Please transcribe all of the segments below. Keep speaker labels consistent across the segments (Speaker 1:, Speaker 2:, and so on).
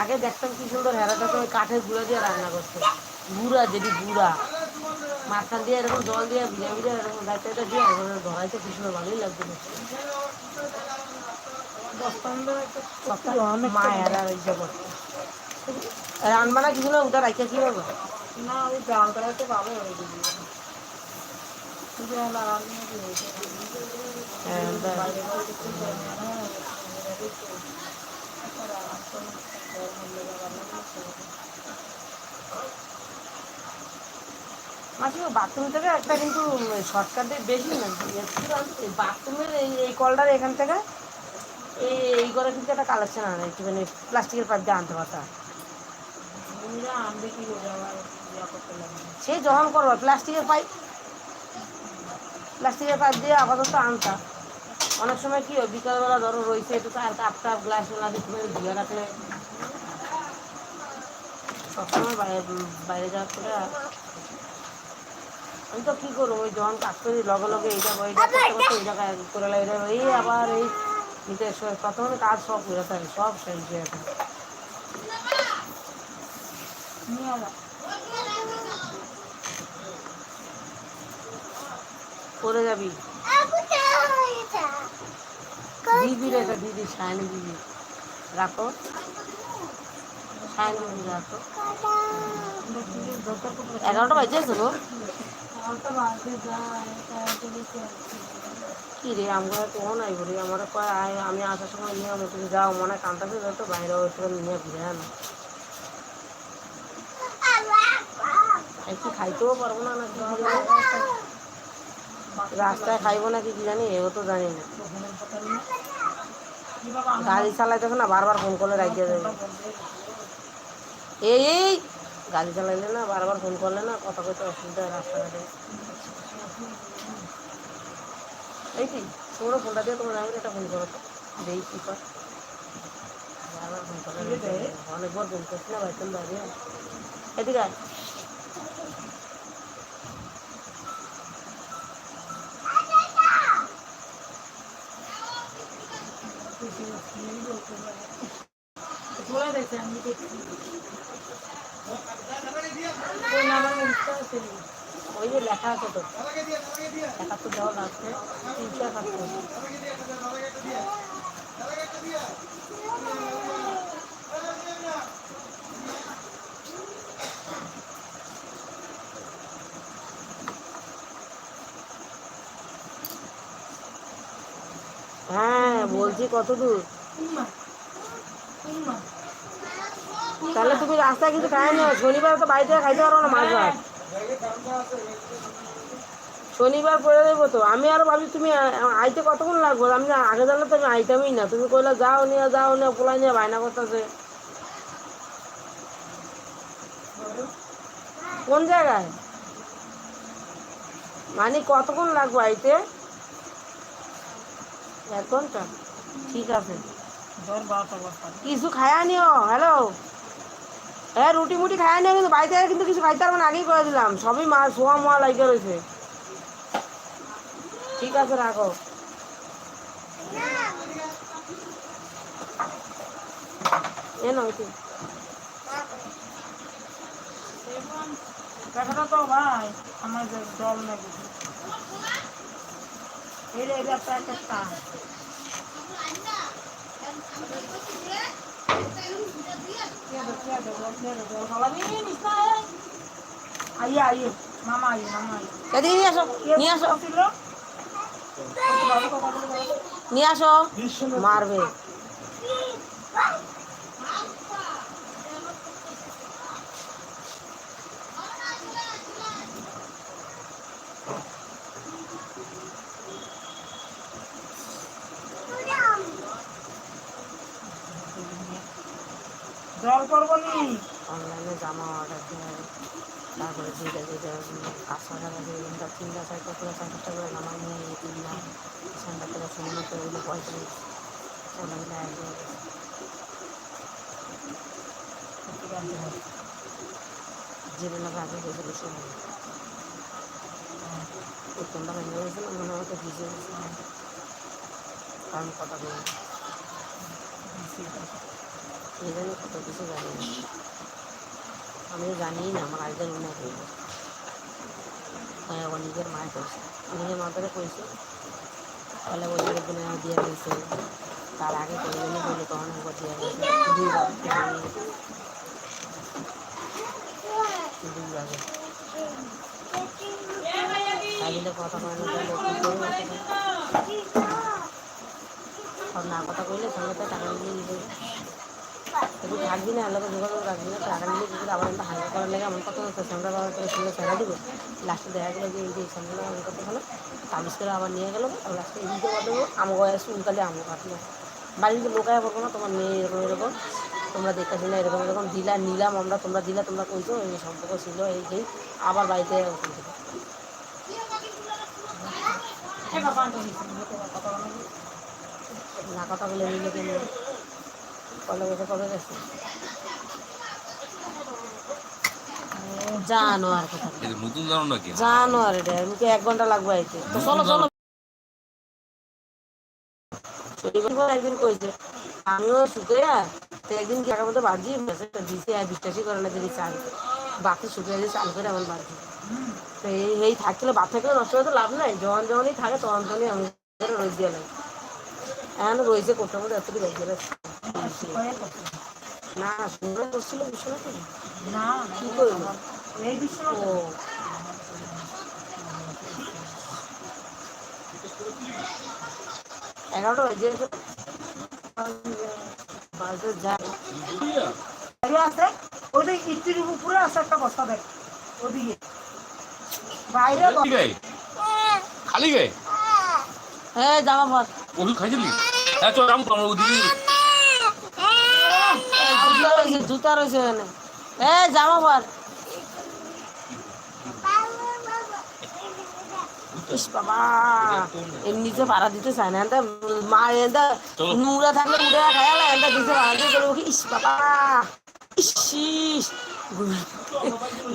Speaker 1: আগে দেখতাম কি সুন্দর হেরাটাকে ওই কাঠের গুঁড়া দিয়ে রান্না করতো। গুঁড়া যেটি গুঁড়া মাঝখান দিয়ে এরকম জল দিয়ে ভিজে ভিজে এরকম গাইতে দিয়ে এরকম ধরাইতে, কি সুন্দর ভালোই লাগতো। কিছু না ওটা কি
Speaker 2: না ওই
Speaker 1: বাথরুম থেকে একটা কিন্তু শর্টকাটে বেশি না বাথরুমের এই কলটার এখান থেকে এই এই করে কিন্তু একটা কালেকশন আনে একটুখানি প্লাস্টিকের পাইপ দিয়ে আনতে পারতা সে যখন করব প্লাস্টিকের পাইপ প্লাস্টিকের পাইপ দিয়ে আপাতত আনতা অনেক সময় কি হয় বিকালবেলা ধরো রয়েছে একটু আর কাপ টাপ গ্লাস না দিয়ে তুমি ধুয়ে রাখলে সবসময় বাইরে বাইরে যাওয়ার করে আমি তো কী করব ওই যখন কাজ করি লগে লগে এইটা ওইটা করতে করতে এই জায়গায় করে লাগে এই আবার এই স- প্রথমে কাজ সব হয়ে থাকে সব শেষ হয়ে থাকে করে যাবি? দিদি রে এটা দিদি, সায়নি দিদি। রাখো। সায়নি দিদি, রাখো। এগারোটা গো।
Speaker 2: বাজে দেখে আসছি।
Speaker 1: কি রে, আমরা তো নাই বলি আমার কয়, আয়, আমি আসার সময় নিয়ে আমি তুমি যাও, মনে হয় কান্তাছে যত বাইরে একটু নিয়ে ঘুরে আনো একটু খাইতেও পারব না নাকি রাস্তায় খাইবো নাকি কি জানি, এও তো জানি না।
Speaker 2: কি আমার
Speaker 1: গাড়ি চালাই দেখো না, বারবার ফোন করলে রাখিয়ে
Speaker 2: গেছে।
Speaker 1: এই গাড়ি চালাইলে না, বারবার ফোন করলে না, কথা কইতে অসুবিধা রাস্তাঘাটে এই কি তোমরা ফোনটা দিয়ে তোমার আমি একটা ফোন করো তো দেই কি কর অনেকবার ফোন করছি না ভাই তুমি দাঁড়িয়ে এদিকে আয়।
Speaker 2: আমি দেখছি। আছে।
Speaker 1: ওই যে লেখা আছে তো। একাত্তর দেওয়া লাগছে তিনশো একাত্তর। হ্যাঁ বলছি কত দূর। তাহলে তুমি রাস্তায় কিছু খাই না শনিবার তো বাড়িতে খাইতে পারো না মাছ ভাত। শনিবার করে দেবো তো। আমি আরও ভাবি তুমি আইতে কতক্ষণ লাগবে? আমি আগে জানলে তো আমি আইতামই না। তুমি কইলে যাও নিয়ে যাও নিয়ে পোলাই নিয়ে বায়না করতেছে। কোন জায়গায়? মানে কতক্ষণ লাগবো আইতে? এক ঘণ্টা। ঠিক আছে। কিছু খায়া নিও। হ্যালো হ্যাঁ রুটি মুটি খায়া নিও কিন্তু বাড়িতে কিন্তু কিছু খাইতে পারব না, আগেই করে দিলাম। সবই মা শোয়া মোয়া লাগিয়ে রয়েছে। ঠিক আছে, রাখো। এ নয়
Speaker 2: ভাই আমার জল এটা
Speaker 1: নিয়ে আসো নিয়ে আসো। নিয়ে আসো মারবে
Speaker 2: জল করব নি
Speaker 1: অনলাইনে জামা অর্ডার দিয়ে তারপরে যেটা যেটা কাঁচা টাকা তিনটা চারটা করে পঞ্চাশটা করে জামা নিয়ে গিয়ে কিনলাম সন্ধ্যা করে সময় করে ওগুলো পঁয়তাল্লিশ চলে জীবনে ভাবে সময়। ভেঙে মনে ভিজে কারণ কথা জন্য কত কিছু জানি না। আমি তো জানিই না, আমার আজকের মনে হয় হ্যাঁ ও নিজের মায়ের করেছে নিজের মাতারে করেছে তাহলে ওই জন্য দিনে দিয়ে গেছে তার আগে করে জন্য বলে তখন একবার দিয়ে গেছে দুই বার দুই আগে তাই জন্য কথা কয় না। তাহলে কি কথা কইলে সঙ্গে তো টাকা নিয়ে তুই থাকবি না আল্লাহকে যোগাযোগ রাখবি না টাকা নিলে যদি আবার একটা হালকা করার লাগে এমন কথা হচ্ছে সন্ধ্যা বাবা করে সঙ্গে ছেড়ে দিব। লাস্টে দেখা গেলো যে এই যে সন্ধ্যা এমন কথা হলো তাবিজ করে আবার নিয়ে গেলো আর লাস্টে এই দিকে বলব আমো গয়া শুনকালে আমো কাটলো বাড়িতে লোকায় বলব না তোমার মেয়ে এরকম এরকম তোমরা দেখে শুনে এরকম এরকম দিলা নিলাম আমরা তোমরা দিলা তোমরা কইছো এই সম্পর্ক ছিল এই যেই আবার বাড়িতে না কথা বলে নিলে কেন? কলে গেছে কবে গেছে জানো কথা
Speaker 3: নতুন জানো নাকি?
Speaker 1: জানো এটা আমাকে এক ঘণ্টা লাগবে আইতে। তো চলো চলো। একদিন কইছে আমিও তো একদিন কি একার মধ্যে বাজি? মেসেজটা দিছে আর বিশ্বাসই করে না যদি চাল বাকি শুকিয়ে দিয়ে চাল করে আমার বাজি। তো এই এই থাকলে বাদ থাকলে নষ্ট হতে লাভ নাই। যখন যখনই থাকে তখন তখনই আমি রোজ দিয়ে লাগে এখন রয়েছে কোটার মধ্যে এত
Speaker 2: কথা
Speaker 1: না সুন্দর করছিল বিষয় তো।
Speaker 2: না
Speaker 1: কি করব?
Speaker 2: এই বিশ্ব
Speaker 1: ও। এগারোটা বাজে বাজে যায়
Speaker 2: আছে ইটির উপরে আছে একটা বস্তা দেখ ওদিকে। বাইরে
Speaker 3: খালি গায়ে? খালি
Speaker 1: হ্যাঁ জামা পর
Speaker 3: ওষুধ খাইছিলি? হ্যাঁ চল ওদিকে
Speaker 1: জুতা রয়েছে এখানে হ্যাঁ জামা পর ইস বাবা এমনিতে ভাড়া দিতে চায় না মা। নোংরা থাকলে উঠে খায়াল এনটা দিতে ভাড়া দিতে চলে ইস বাবা ইস। ইস ঘুম-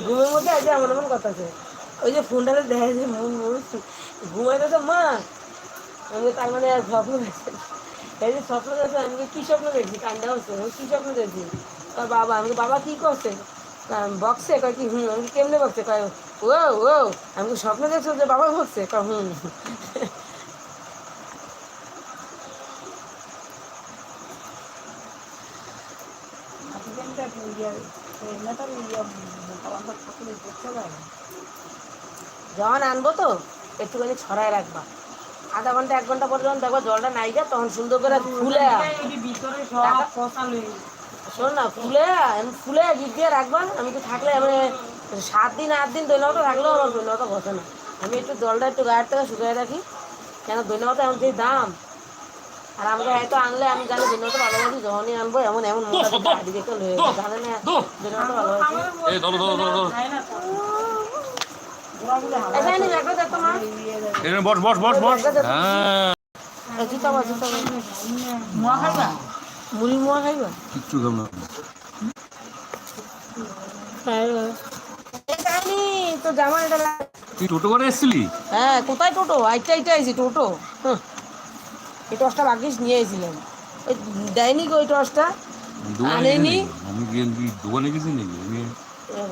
Speaker 1: ঘুমের মধ্যে আজকে এমন এমন কথা আছে। ওই যে ফোনটাতে দেখা যায় ঘুমাইতে তো মা। আমি তার মানে আর স্বপ্ন দেখছি এই যে স্বপ্ন দেখছি আমি কি স্বপ্ন দেখছি কান্দা হচ্ছে আমি কি স্বপ্ন দেখছি তার বাবা আমি বাবা কি করছে? বক্সে কয় কি হুম আমি কেমনে বক্সে কয় ও ও আমি স্বপ্ন দেখছ যে বাবা বকছে? কয় হুম। যখন আনব তো একটুখানি ছড়ায় রাখবা। আধা ঘণ্টা এক ঘণ্টা পর যখন দেখবা জলটা নাই যা তখন সুন্দর করে ফুলে
Speaker 2: ভিতরে সব কথা লই
Speaker 1: শোন না ফুলে আমি ফুলে গিট দিয়ে রাখবা। আমি তো থাকলে আমি সাত দিন আট দিন দৈনটা থাকলেও আমার দৈনটা বসে না। আমি একটু জলটা একটু গায়ের থেকে শুকিয়ে রাখি। কেন দৈনটা এমন যে দাম। আর আমাকে হয়তো আনলে আমি জানি দৈনটা ভালোবাসি যখনই আনব এমন এমন যাবে জানে না
Speaker 3: দো
Speaker 1: দৈনটা ভালোবাসি। এখানে
Speaker 3: বস বস বস বস। হ্যাঁ।
Speaker 1: মুড়ি মোয়া খাইবা
Speaker 3: কিচ্ছু না।
Speaker 1: তো জামা এটা
Speaker 3: তুই টোটো করে এসেছিলি?
Speaker 1: হ্যাঁ কোথায় টোটো? আইটা আইটা আইছি টোটো? হুঁ। এই টসটা ভাগ্যিস নিয়ে এসেছিলাম দেয়নি গো ওই টসটা আনেনি?
Speaker 3: আমি দোকানে গেছি নাকি আমি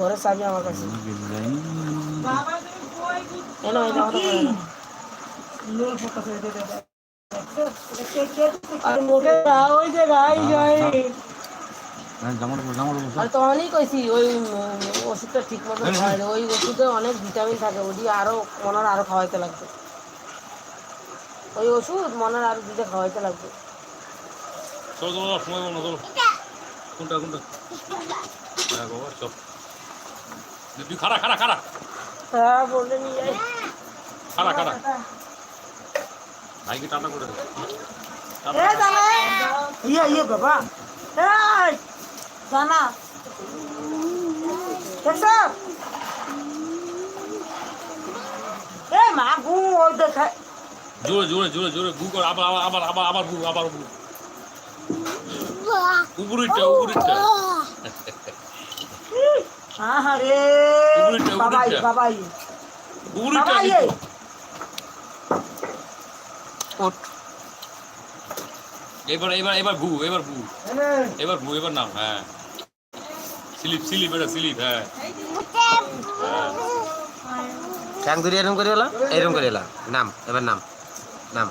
Speaker 1: ঘরের চাবি আমার কাছে।
Speaker 3: আমি গেছি যাইনি।
Speaker 2: বাবা তুমি কই কি
Speaker 1: এনো এই জামাটা পরে নাও।
Speaker 2: লোল ফটো করে দে দে দে কে কে
Speaker 1: আর মোটে না, ওই যে গাই গাই।
Speaker 3: হ্যাঁ, জামাটা পরে, জামাটা পরে।
Speaker 1: আর তখনই কইছি ওই ওষুধটা ঠিক মতো খাওয়াই ওই ওষুধে অনেক ভিটামিন থাকে ওটি আরও মনের আরও খাওয়াইতে লাগবে। ওই ওষুধ মনের আরও দিতে খাওয়াইতে লাগবে।
Speaker 3: কোনটা কোনটা? হ্যাঁ বাবা চল। তুই খারা খারা খারা
Speaker 1: হ্যাঁ বললে নিয়ে যাই
Speaker 3: খারা খারা ভাইকে টাটা করে দে।
Speaker 2: ইয়ে ইয়ে বাবা। এই
Speaker 1: জানা
Speaker 2: দেখছ? এ মা গু ওই দেখে
Speaker 3: জোরে জোরে জোরে জোরে গু কর আবার আবার আবার আবার আবার গু আবার গু। উপরিটা উপরিটা
Speaker 2: আহারে বাবাই। বাবাই। বাবাই
Speaker 3: এবার এবার এবার ভু এবার ভু এবার ভু এবার নাম হ্যাঁ। স্লিপ স্লিপ এটা স্লিপ হ্যাঁ। হ্যাঁ।
Speaker 1: ট্যাং ধরে এরম করে এলা? এরম করে এলা। নাম এবার নাম নাম।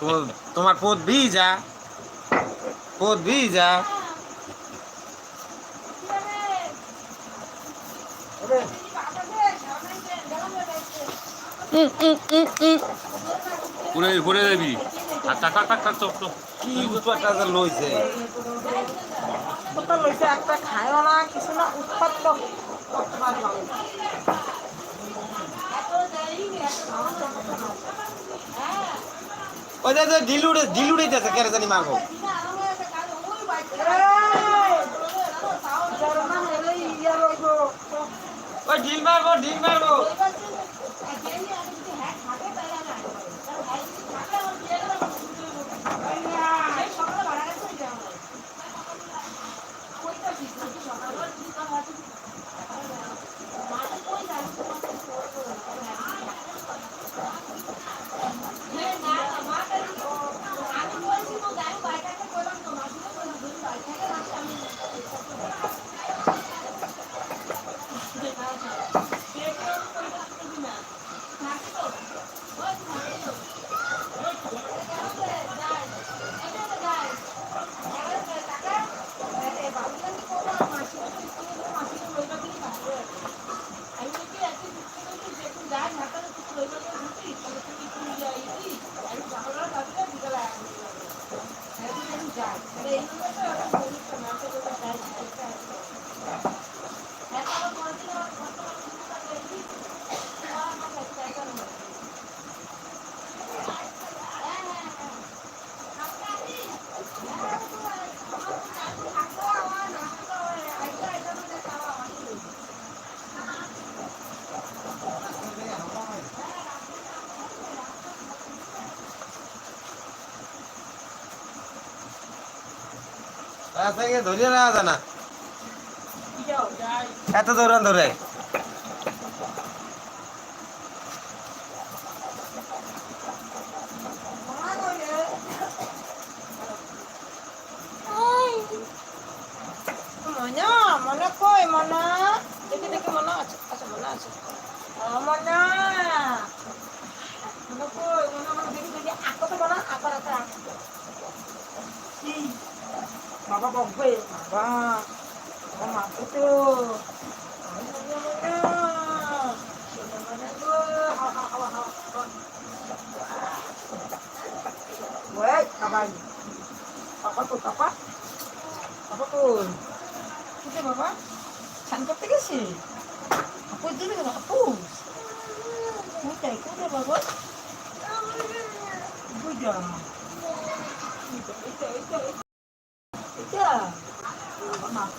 Speaker 1: তোমার- তোমার পদ বি যা যা
Speaker 3: ঘুরে ঘুরে যাবি আর থাক থাক চপ চপ
Speaker 1: কি উৎপাতটা যে লইছে
Speaker 2: লইছে একটা খায়ও না কিছু না উৎপাত তো
Speaker 1: ওই যে ঢিলুড়ে ঢিলুড়েইতেছে কেরে জানি মারবো ওই ঢিল মারবো ঢিল মারবো রাস্তাকে ধরিয়ে না যায় না। এত দৌড়ান ধরে
Speaker 2: মনা মনা কই মনা দেখে দেখে মনা আছে আচ্ছা মনা আছে ও মনা মনা কই মনা মনা দেখি দেখি আকো তো মনা আকার আকার আকো কি বাবা বকবে বাবা ও মা তো Wait, kabay. Papa to, papa. Papa to. Kita বাবা স্নান করতে গেছি আপু দিবি কেন আপু কোথায় কোথায় বাবা বুঝা এটা এটা এটা এটা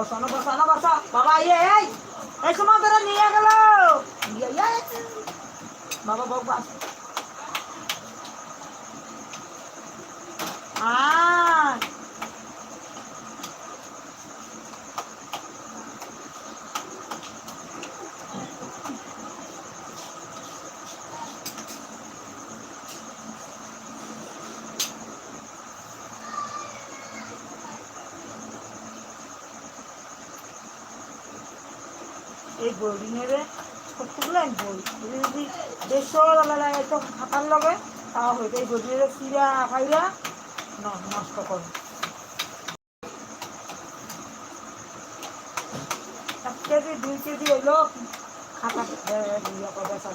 Speaker 2: বসানো বসানো বসা বাবা ইয়ে এই সময় ধরে নিয়ে গেল। বাবা বাবু বাস আয় এই বোর্ডিংয়ের কতগুলো বই যদি যদি দেড়শো লাগে তো খাতার লগে, তাও হইতে এই বোর্ডিংয়ের চিরা ফাইরা ন- নষ্ট করে। কেজি, দুই কেজি এলো খাতা বেচা